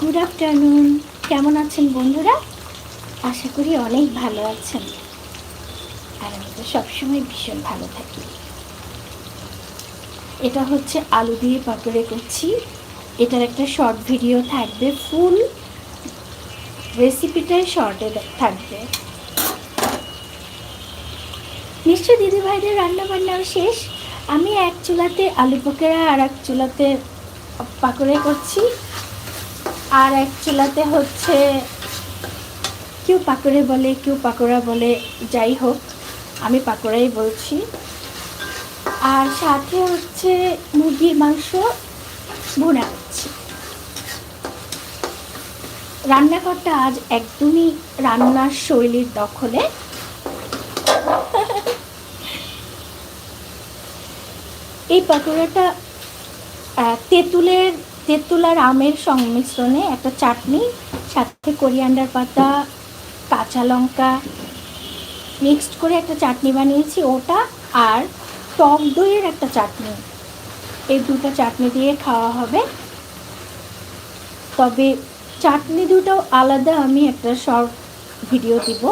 Good afternoon কেমন আছেন বন্ধুরা? আশা করি অনেক ভালো আছেন। আর আমি তো সবসময় ভীষণ ভালো থাকি। এটা হচ্ছে আলু দিয়ে পাকড়ে করছি এটার একটা শর্ট ভিডিও থাকবে ফুল রেসিপিটাই শর্টে থাকবে। নিশ্চয় দিদিভাইদের রান্না বান্নাও শেষ। আমি এক চুলাতে আলু পকোড়া আর এক চুলাতে পাকোড়ে করছি। আর এক চুলাতে হচ্ছে কেউ পাকোড়ে বলে, কেউ পাকোড়া বলে, যাই হোক, আমি পাকোড়াই বলছি। আর সাথে হচ্ছে মুরগির মাংস ভুনা করছি। রান্নাঘরটা আজ একদমই রান্নার শৈলীর দখলে। এই পাকোড়াটা তেঁতুলের তেঁতুল আর আমের সংমিশ্রণে একটা চাটনি, সাথে কোরিয়ান্ডার পাতা, কাঁচা লঙ্কা মিক্সড করে একটা চাটনি বানিয়েছি ওটা আর টক দইয়ের একটা চাটনি। এই দুটো চাটনি দিয়ে খাওয়া হবে। তবে চাটনি দুটো আলাদা আমি একটা শর্ট ভিডিও দিব।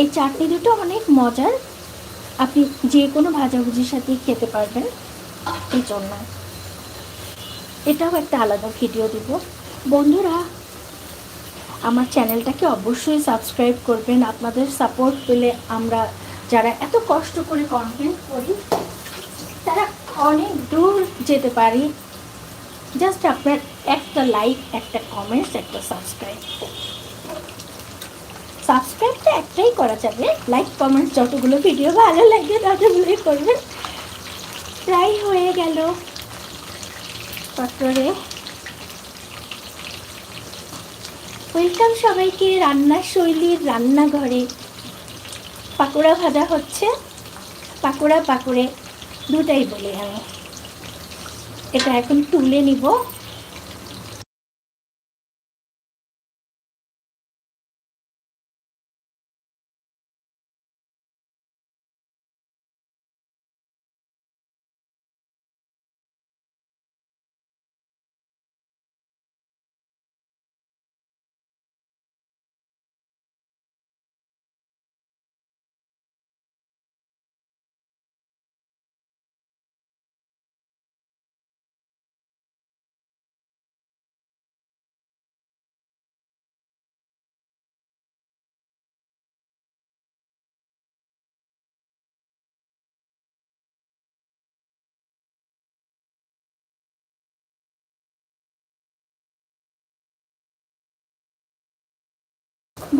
এই চাটনি দুটো অনেক মজার। আপনি যে কোনো ভাজাভুজির সাথেই খেতে পারবেন। এই জন্য। এটাও একটা আলাদা ভিডিও দিব। বন্ধুরা, আমার চ্যানেলটাকে অবশ্যই সাবস্ক্রাইব করবেন। আপনাদের সাপোর্ট পেলে আমরা যারা এত কষ্ট করে কন্টেন্ট করি, তারা অনেক দূর যেতে পারি। জাস্ট আপনার একটা লাইক একটা কমেন্টস একটা সাবস্ক্রাইব সাবস্ক্রাইবটা একটাই করা যাবে। লাইক কমেন্টস যতগুলো ভিডিও ভালো লাগে ততগুলোই করবেন। প্রায় হয়ে গেল। তারপরে ওয়েলকাম সবাইকে রান্নার শৈলীর রান্নাঘরে। পাকোড়া ভাজা হচ্ছে, পাকোড়া পাকোড়ে দুটাই বলি আমি। এটা এখন তুলে নিব।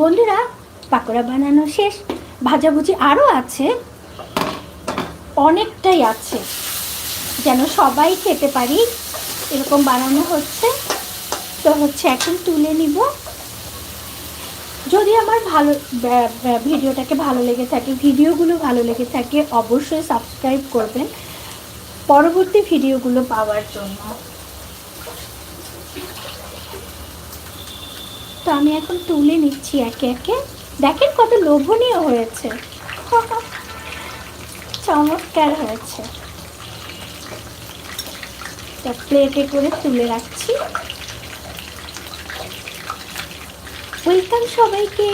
বন্ধুরা, পাকোড়া বানানো শেষ। ভাজাভুজি আরও আছে। অনেকটাই আছে। যেন সবাই খেতে পারি, এরকম বানানো হচ্ছে। তো হচ্ছে এখন তুলে নিব। যদি আমার ভালো ভিডিওটাকে ভালো লেগে থাকে, ভিডিওগুলো ভালো লেগে থাকে, অবশ্যই সাবস্ক্রাইব করবেন। পরবর্তী ভিডিওগুলো পাওয়ার জন্য। তো আমি এখন তুলে নিচ্ছি একে একে। দেখেন কত লোভনীয় হয়েছে। চমৎকার হয়েছে। প্লেটে করে তুলে রাখছি। ওয়েলকাম সবাইকে।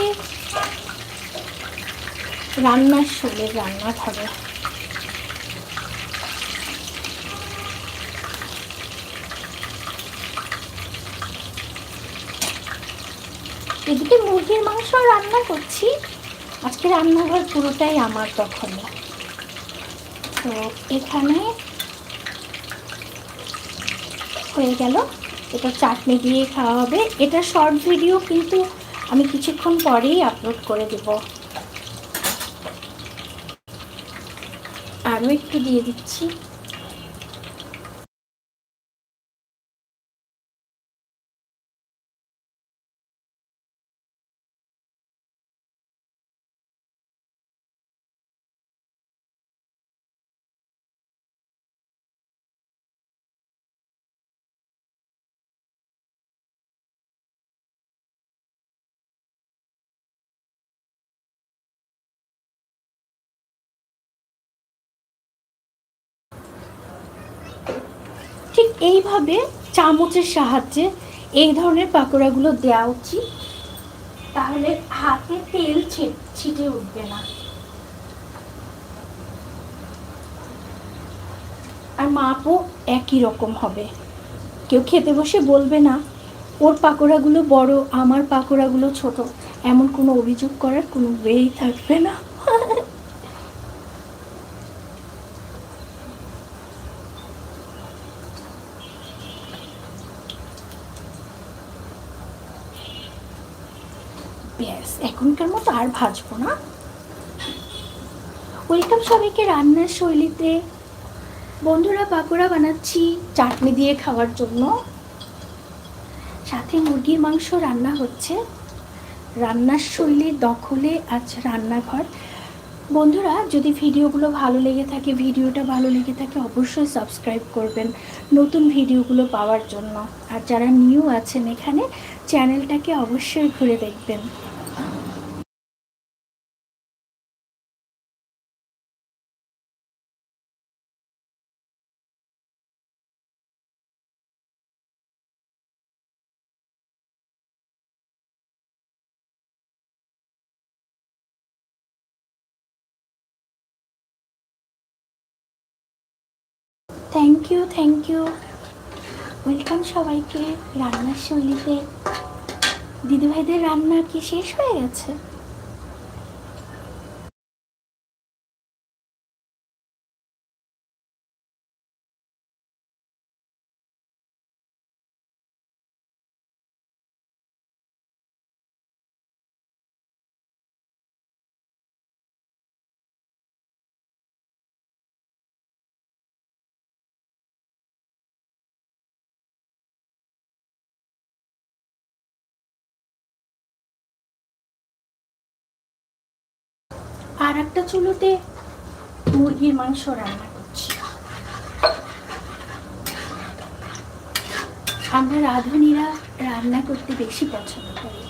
রান্নার শোলে রান্না এদিকে মুরগির মাংস রান্না করছি। আজকে রান্নাঘর পুরোটাই আমার তখন। তো এখানে হয়ে গেল। এটা চাটনি দিয়ে খাওয়া হবে। এটা শর্ট ভিডিও কিন্তু আমি কিছুক্ষণ পরেই আপলোড করে দেব। আরও একটু দিয়ে দিচ্ছি। ঠিক এইভাবে চামচের সাহায্যে এই ধরনের পাকোড়াগুলো দেওয়া উচিত। তাহলে হাতে তেল ছিটে উঠবে না। আর মাপও একই রকম হবে। কেউ খেতে বসে বলবে না, ওর পাকোড়াগুলো বড়, আমার পাকোড়াগুলো ছোট। এমন কোনো অভিযোগ করার কোনো ওয়েই থাকবে না। এখনকার মতো আর ভাজবো না। ওয়েলকাম সবাইকে রান্নার শৈলীতে বন্ধুরা পাকোড়া বানাচ্ছি, চাটনি দিয়ে খাওয়ার জন্য। সাথে মুরগির মাংস রান্না হচ্ছে। রান্নার শৈলী দখলে আছে রান্নাঘর। বন্ধুরা, যদি ভিডিওগুলো ভালো লেগে থাকে, ভিডিওটা ভালো লেগে থাকে, অবশ্যই সাবস্ক্রাইব করবেন নতুন ভিডিওগুলো পাওয়ার জন্য। আর যারা নিউ আছেন এখানে, চ্যানেলটাকে অবশ্যই ঘুরে দেখবেন। Thank you thank you welcome সবাইকে রান্নার শৈলীতে। দিদিভাইদের রান্না কি শেষ হয়ে গেছে? আর একটা চুলোতে মুরগির মাংস রান্না করছি। আমরা রাঁধুনিরা রান্না করতে বেশি পছন্দ করি।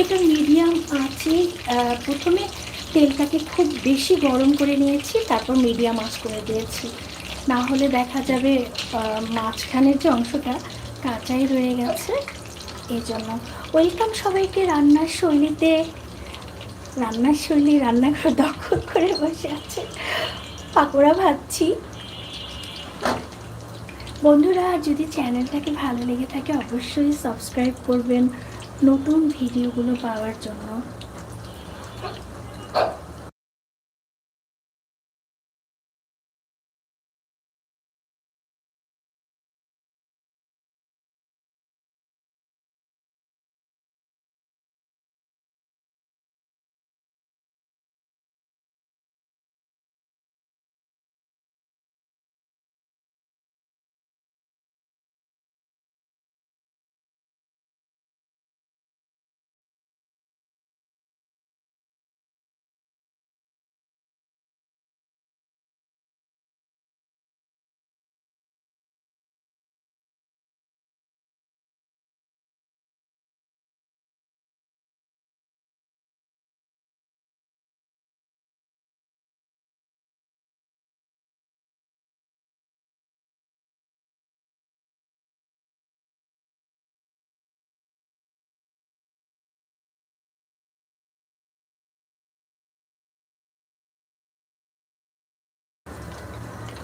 এটা মিডিয়াম আছে। প্রথমে তেলটাকে খুব বেশি গরম করে নিয়েছি, তারপর মিডিয়াম আঁচ করে দিয়েছি। না হলে দেখা যাবে মাঝখানের যে অংশটা কাঁচাই রয়ে গেছে। এই জন্য ওয়েলকাম সবাইকে রান্নার শৈলীতে। রান্নার শৈলী, রান্নাঘর দখল করে বসে আছে। পাকোড়া ভাজছি। বন্ধুরা, যদি চ্যানেলটাকে ভালো লেগে থাকে, অবশ্যই সাবস্ক্রাইব করবেন। নতুন ভিডিওগুলো পাওয়ার জন্য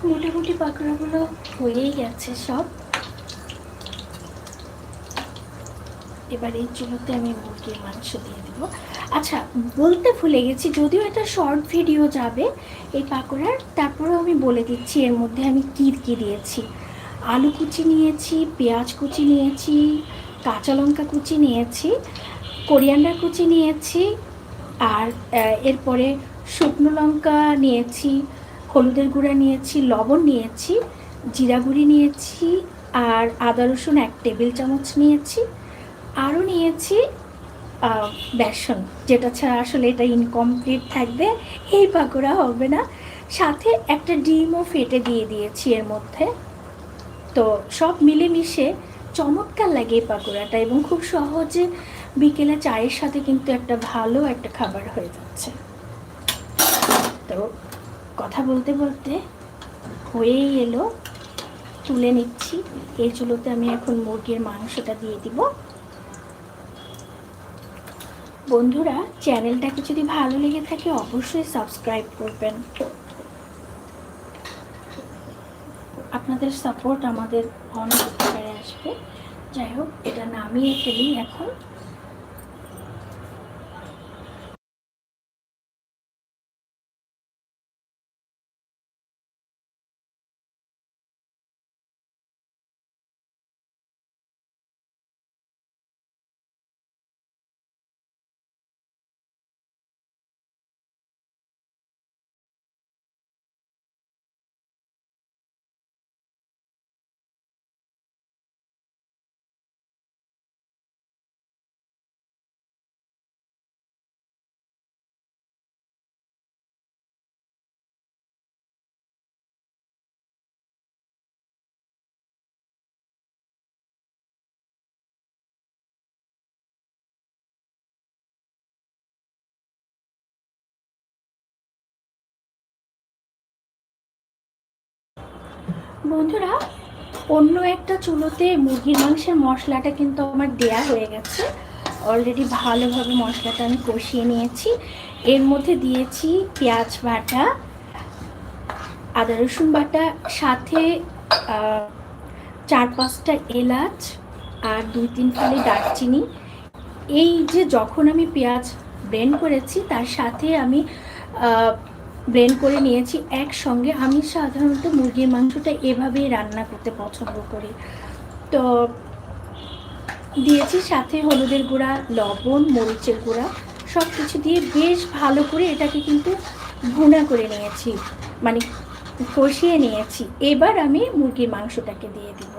মোটামুটি পাকড়াগুলো হয়েই গেছে সব। এবার এই চুলোতে আমি মুরগির মাংস দিয়ে দেবো। আচ্ছা বলতে ভুলে গেছি, যদিও এটা শর্ট ভিডিও যাবে এই পাকোড়ার, তারপরেও আমি বলে দিচ্ছি এর মধ্যে আমি কী কী দিয়েছি। আলু কুচি নিয়েছি, পেঁয়াজ কুচি নিয়েছি, কাঁচা লঙ্কা কুচি নিয়েছি, কোরিয়ান্ডার কুচি নিয়েছি, আর এরপরে শুকনো লঙ্কা নিয়েছি হলুদের গুঁড়া নিয়েছি, লবণ নিয়েছি, জিরা গুঁড়ি নিয়েছি আর আদা রসুন এক টেবিল চামচ নিয়েছি। আরও নিয়েছি বেসন, যেটা ছাড়া আসলে এটা ইনকমপ্লিট থাকবে, এই পাকোড়া হবে না। সাথে একটা ডিমও ফেটে দিয়ে দিয়েছি এর মধ্যে। তো সব মিলেমিশে চমৎকার লাগে এই পাকোড়াটা এবং খুব সহজে বিকেলে চায়ের সাথে কিন্তু একটা ভালো একটা খাবার হয়ে যাচ্ছে। তো কথা বলতে বলতে হয়েই এলো। তুলে নিচ্ছি। এই চুলোতে আমি এখন মুরগির মাংসটা দিয়ে দিব। বন্ধুরা, চ্যানেলটাকে যদি ভালো লেগে থাকে, অবশ্যই সাবস্ক্রাইব করবেন। আপনাদের সাপোর্ট আমাদের অনেক উপকারে আসবে। যাই হোক, এটা নামিয়ে ফেলি এখন। বন্ধুরা, অন্য একটা চুলোতে মুরগির মাংসের মশলাটা কিন্তু আমার দেয়া হয়ে গেছে। অলরেডি ভালোভাবে মশলাটা আমি কষিয়ে নিয়েছি। এর মধ্যে দিয়েছি পেঁয়াজ বাটা, আদা রসুন বাটা, সাথে চার পাঁচটা এলাচ আর দুই তিন ফালি দারচিনি। এই যে যখন আমি পেঁয়াজ ব্লেন্ড করেছি, তার সাথে আমি ব্লেন্ড করে নিয়েছি একসঙ্গে। আমি সাধারণত মুরগির মাংসটা এভাবেই রান্না করতে পছন্দ করি। তো দিয়েছি সাথে হলুদের গুঁড়া, লবণ, মরিচের গুঁড়া সব কিছু দিয়ে বেশ ভালো করে এটাকে কিন্তু ভুনা করে নিয়েছি মানে কষিয়ে নিয়েছি। এবার আমি মুরগির মাংসটাকে দিয়ে দিব।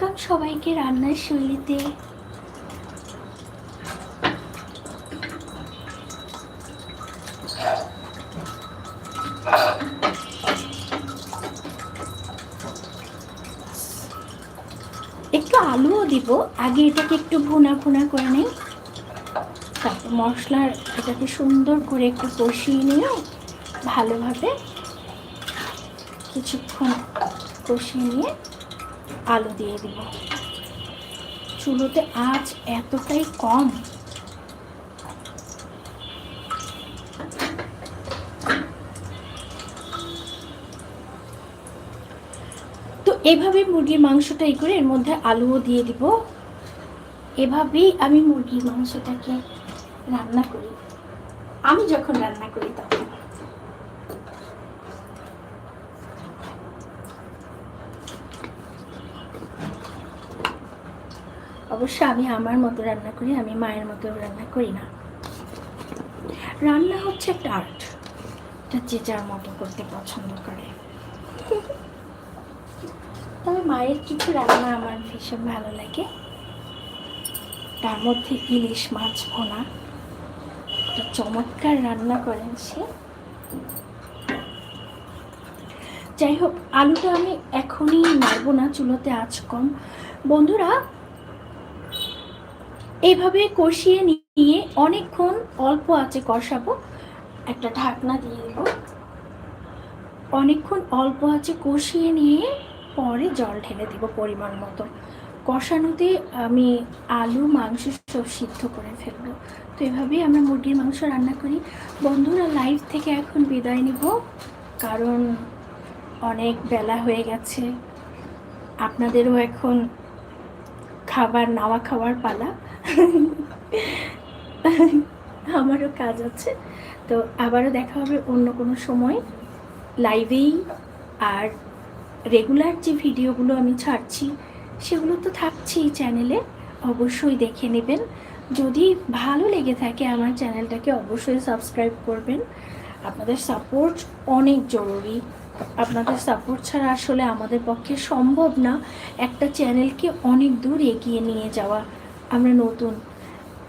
ওয়েলকাম সবাইকে রান্নার শৈলীতে একটু আলুও দিব। আগে এটাকে একটু ভুনা ভুনা করে নেই। তারপর মশলার এটাকে সুন্দর করে একটু কষিয়ে নিয়ে ভালোভাবে কিছুক্ষণ কষিয়ে নিয়ে আলু দিয়ে দিব। চুলোতে আঁচ এতটাই কম। তো এভাবে মুরগির মাংসটা এই করে এর মধ্যে আলুও দিয়ে দিব। এভাবেই আমি মুরগির মাংসটাকে রান্না করি। আমি যখন রান্না করি তখন অবশ্য আমি আমার মতো রান্না করি, আমি মায়ের মতো রান্না করি না। রান্না হচ্ছে একটা আর্ট এটা যে যার মতো করতে পছন্দ করে। তবে মায়ের কিছু রান্না আমার ভীষণ ভালো লাগে। তার মধ্যে ইলিশ মাছ ভোনা, একটা চমৎকার রান্না করেন সে। যাই হোক, আলুটা আমি এখনই নাড়বো না, চুলোতে আজ কম। বন্ধুরা এইভাবে কষিয়ে নিয়ে অনেকক্ষণ অল্প আঁচে কষাবো। একটা ঢাকনা দিয়ে দেব। অনেকক্ষণ অল্প আঁচে কষিয়ে নিয়ে পরে জল ঢেলে দেব পরিমাণ মতো। কষানোতে আমি আলু, মাংস সব সিদ্ধ করে ফেলব। তো এভাবেই আমরা মুরগির মাংস রান্না করি। বন্ধুরা লাইভ থেকে এখন বিদায় নিব। কারণ অনেক বেলা হয়ে গেছে। আপনাদেরও এখন খাবার নাওয়া খাওয়ার পালা। আমারও কাজ আছে। তো আবারও দেখা হবে অন্য কোনো সময়। লাইভেই আর রেগুলার যে ভিডিওগুলো আমি ছাড়ছি, সেগুলো তো থাকছেই চ্যানেলে অবশ্যই দেখে নেবেন। যদি ভালো লেগে থাকে আমার চ্যানেলটাকে অবশ্যই সাবস্ক্রাইব করবেন। আপনাদের সাপোর্ট অনেক জরুরি। আপনাদের সাপোর্ট ছাড়া আসলে আমাদের পক্ষে সম্ভব না একটা চ্যানেলকে অনেক দূর এগিয়ে নিয়ে যাওয়া। আমরা নতুন।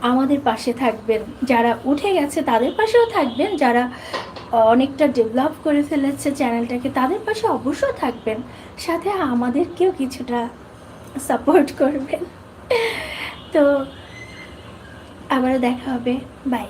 আমাদের পাশে থাকবেন। যারা উঠে গেছে, তাদের পাশেও থাকবেন। যারা অনেকটা ডেভেলপ করে ফেলেছে চ্যানেলটাকে তাদের পাশে অবশ্যই থাকবেন। সাথে আমাদেরকেও কিছুটা সাপোর্ট করবেন। তো, আবারও দেখা হবে। বাই